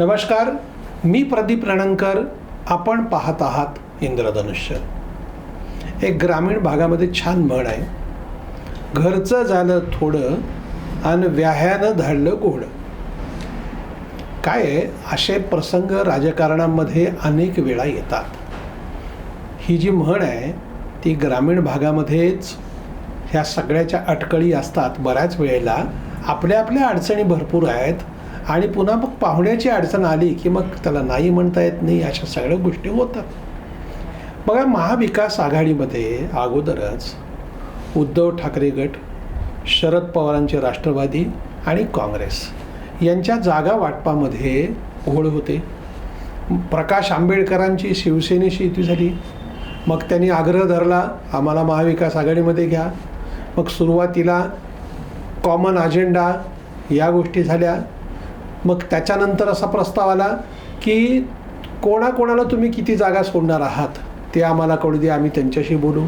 नमस्कार मी प्रदीप रणंकर आपण पाहत आहात इंद्रधनुष्य. एक ग्रामीण भागामध्ये छान म्हण आहे. घरचं झालं थोडं आणि व्याह्यानं धाडलं गोड. काय आहे? असे प्रसंग राजकारणामध्ये अनेक वेळा येतात. ही जी म्हण आहे ती ग्रामीण भागामध्येच ह्या सगळ्याच्या अटकळी असतात बऱ्याच वेळेला. आपल्या आपल्या अडचणी भरपूर आहेत. आणि पुन्हा मग पाहुण्याची अडचण आली की मग त्याला नाही म्हणता येत नाही अशा सगळ्या गोष्टी होतात. बघा महाविकास आघाडीमध्ये अगोदरच उद्धव ठाकरे गट शरद पवारांचे राष्ट्रवादी आणि काँग्रेस यांच्या जागा वाटपामध्ये घोळ होते. प्रकाश आंबेडकरांची शिवसेनेशी युती झाली. मग त्यांनी आग्रह धरला आम्हाला महाविकास आघाडीमध्ये घ्या. मग सुरुवातीला कॉमन अजेंडा या गोष्टी झाल्या. मग त्याच्यानंतर असा प्रस्ताव आला की कोणाकोणाला तुम्ही किती जागा सोडणार आहात ते आम्हाला कळू दे आम्ही त्यांच्याशी बोलू.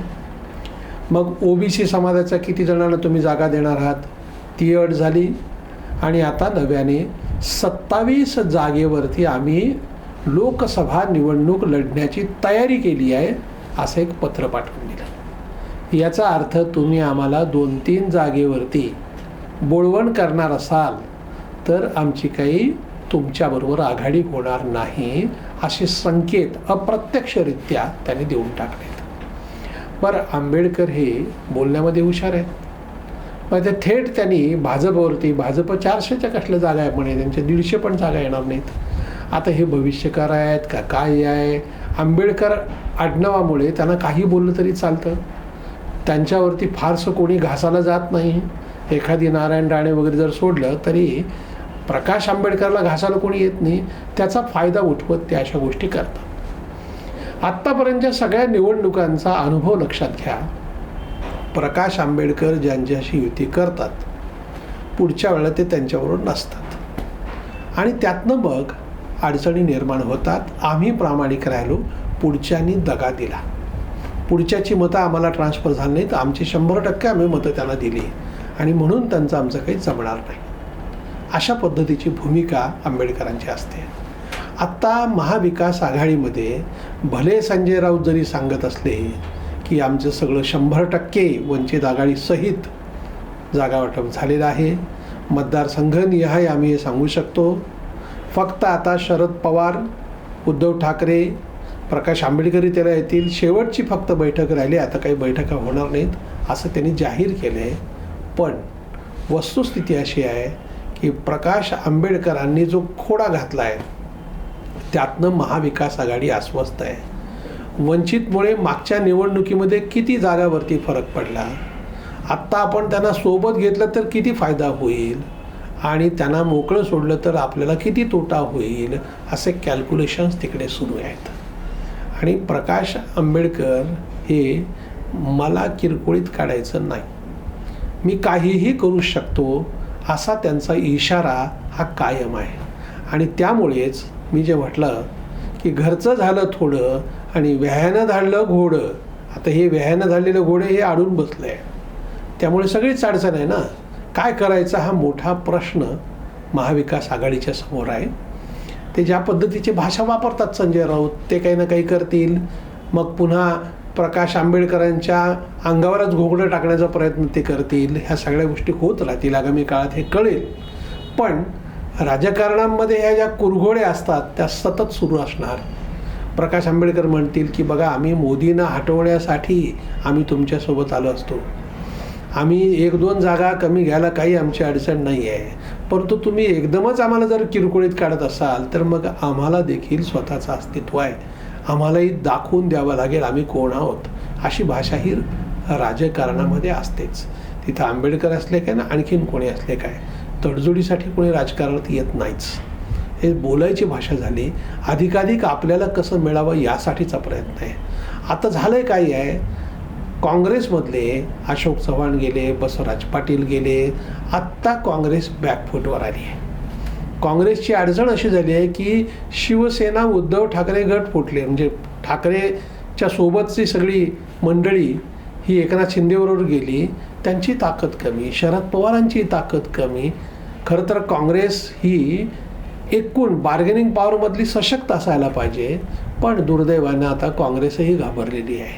मग ओबीसी समाजाच्या किती जणांना तुम्ही जागा देणार आहात ती अट झाली. आणि आता नव्याने सत्तावीस जागेवरती आम्ही लोकसभा निवडणूक लढण्याची तयारी केली आहे असं एक पत्र पाठवून दिलं. याचा अर्थ तुम्ही आम्हाला दोन तीन जागेवरती बोळवण करणार असाल तर आमची काही तुमच्याबरोबर आघाडी होणार नाही असे संकेत अप्रत्यक्षरित्या त्यांनी देऊन टाकलेत. बरं आंबेडकर हे बोलण्यामध्ये हुशार आहेत. मग ते थेट त्यांनी भाजपवरती भाजप चारशेच्या कसल्या जागा आहे म्हणे त्यांच्या दीडशे पण जागा येणार नाहीत. आता हे भविष्यकार आहेत का काय आहे? आंबेडकर आडनावामुळे त्यांना काही बोललं तरी चालतं. त्यांच्यावरती फारसं कोणी घासाला जात नाही. एखादी नारायण राणे वगैरे जर सोडलं तरी प्रकाश आंबेडकरला घासायला कोणी येत नाही त्याचा फायदा उठवत ते अशा गोष्टी करतात. आत्तापर्यंतच्या सगळ्या निवडणुकांचा अनुभव लक्षात घ्या. प्रकाश आंबेडकर ज्यांच्याशी युती करतात पुढच्या वेळेला ते त्यांच्याबरोबर नसतात. आणि त्यातनं मग अडचणी निर्माण होतात. आम्ही प्रामाणिक राहिलो पुढच्यांनी दगा दिला. पुढच्याची मतं आम्हाला ट्रान्सफर झाली नाहीत. आमची शंभर टक्के आम्ही मतं त्यांना दिली. आणि म्हणून त्यांचं आमचं काही जमणार नाही. अशा पद्धतीची भूमिका आंबेडकरांची असते. आत्ता महाविकास आघाडीमध्ये भले संजय राऊत जरी सांगत असले की आमचं सगळं शंभर टक्के वंचित आघाडीसहित जागा वाटप झालेलं आहे मतदारसंघनिहाय आम्ही हे सांगू शकतो. फक्त आता शरद पवार उद्धव ठाकरे प्रकाश आंबेडकरी त्याला येतील. शेवटची फक्त बैठक राहिली आता काही बैठका होणार नाहीत असं त्यांनी जाहीर केलं आहे पण वस्तुस्थिती अशी आहे की प्रकाश आंबेडकरांनी जो खोडा घातला आहे त्यातनं महाविकास आघाडी अस्वस्थ आहे. वंचितमुळे मागच्या निवडणुकीमध्ये किती जागावरती फरक पडला? आत्ता आपण त्यांना सोबत घेतलं तर किती फायदा होईल? आणि त्यांना मोकळं सोडलं तर आपल्याला किती तोटा होईल? असे कॅल्क्युलेशन्स तिकडे सुरू आहेत. आणि प्रकाश आंबेडकर हे मला किरकोळीत काढायचं नाही. मी काहीही करू शकतो असा त्यांचा इशारा हा कायम आहे. आणि त्यामुळेच मी जे म्हटलं की घरचं झालं थोडं आणि व्यायानं धाडलं घोडं. आता हे व्यायानं झालेलं घोडं हे आडून बसलं आहे त्यामुळे सगळीच अडचण आहे ना? काय करायचा हा मोठा प्रश्न महाविकास आघाडीच्या समोर आहे. ते ज्या पद्धतीची भाषा वापरतात संजय राऊत ते काही ना काही करतील. मग पुन्हा प्रकाश आंबेडकरांच्या अंगावरच घोगडं टाकण्याचा प्रयत्न ते करतील ह्या सगळ्या गोष्टी होत राहतील आगामी काळात हे कळेल. पण राजकारणामध्ये ह्या ज्या कुरघोड्या असतात त्या सतत सुरू असणार. प्रकाश आंबेडकर म्हणतील की बघा आम्ही मोदींना हटवण्यासाठी आम्ही तुमच्यासोबत आलो असतो. आम्ही एक दोन जागा कमी घ्यायला काही आमची अडचण नाही आहे. परंतु तुम्ही एकदमच आम्हाला जर किरकोळीत काढत असाल तर मग आम्हाला देखील स्वतःचं अस्तित्व आहे. आम्हालाही दाखवून द्यावं लागेल आम्ही कोण आहोत. अशी भाषा ही राजकारणामध्ये असतेच. तिथं आंबेडकर असले काय ना आणखीन कोणी असले काय तडजोडीसाठी कोणी राजकारणात येत नाहीच. हे बोलायची भाषा झाली अधिकाधिक आपल्याला कसं मिळावं यासाठीचा प्रयत्न आहे. आता झालं आहे काय आहे? काँग्रेसमधले अशोक चव्हाण गेले बसवराज पाटील गेले आत्ता काँग्रेस बॅकफूटवर आली आहे. काँग्रेसची अडचण अशी झाली आहे की शिवसेना उद्धव ठाकरे गट फुटले. म्हणजे ठाकरेच्या सोबतची सगळी मंडळी ही एकनाथ शिंदेबरोबर गेली. त्यांची ताकद कमी शरद पवारांची ताकद कमी. खरं तर काँग्रेस ही एकूण बार्गेनिंग पॉवरमधली सशक्त असायला पाहिजे. पण दुर्दैवानं आता काँग्रेसही घाबरलेली आहे.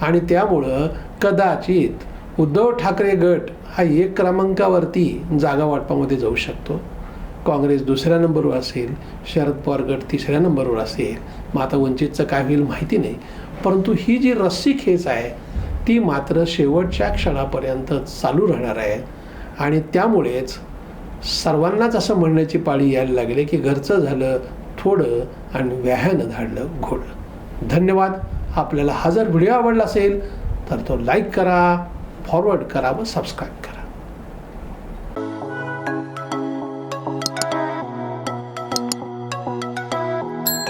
आणि त्यामुळं कदाचित उद्धव ठाकरे गट हा एक क्रमांकावरती जागा वाटपामध्ये जाऊ शकतो. काँग्रेस दुसऱ्या नंबरवर असेल शरद पवार गट तिसऱ्या नंबरवर असेल मग आता वंचितचं काय होईल माहिती नाही. परंतु ही जी रस्सी खेच आहे ती मात्र शेवटच्या क्षणापर्यंत चालू राहणार आहे. आणि त्यामुळेच सर्वांनाच असं म्हणण्याची पाळी यायला लागली की घरचं झालं थोडं आणि व्याह्यानं धाडलं घोडं धन्यवाद. आपल्याला हा जर व्हिडिओ आवडला असेल तर तो लाईक करा फॉरवर्ड करा व सबस्क्राईब करा.